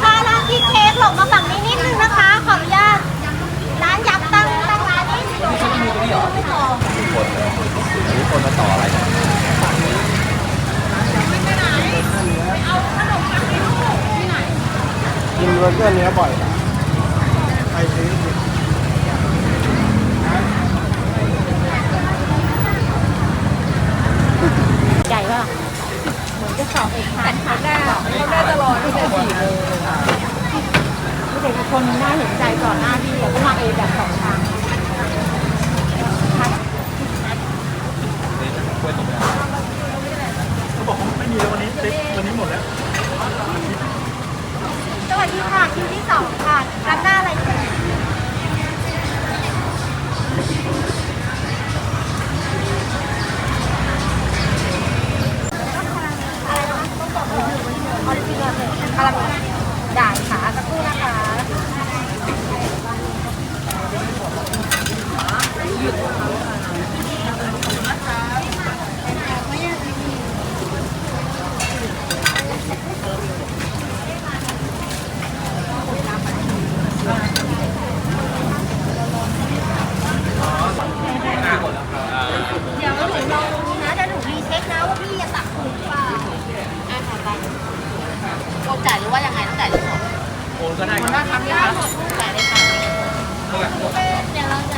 ค้าร้านที่เค้กหลบมาฝั่งนี้นิดนึงนะคะ ขออนุญาต ร้านยับตั้งตั้งร้านนี้ไม่ต่อคนมาต่ออะไรกันกินเบอร์เกอร์เนื้อบ่อยนะไปซื้อใหญ่ป่ะเหมือนจะสอบเอกทานค่ะได้ได้ตลอดไม่ได้สี่เลยเด็กอีก คนน่าเห็นใจก่อนหน้าพี่แล้วก็มาเอแบบสองทางเขาบอกว่าไม่มีแล้ววันนี้วันนี้หมดแล้ว สวัสดีค่ะคิวที่สองค่ะรับหน้าอะไรดีอะไรนะต้องบอกว่าออริจินอลเลยคาราเมลได้ค่ะสักครู่นะคะ เดี๋ยวหนูลองดูนะเดี๋ยวหนูรีเช็คนะว่าพี่จะตักถูกหรือเปล่าอะค่ะไปโอนจ่ายหรือว่ายังไงต้องจ่ายหรือเปล่า โอ นก็ได้ครับได้ทำได้หมดจ่ายเลยค่ะเดี๋ยวเราจะ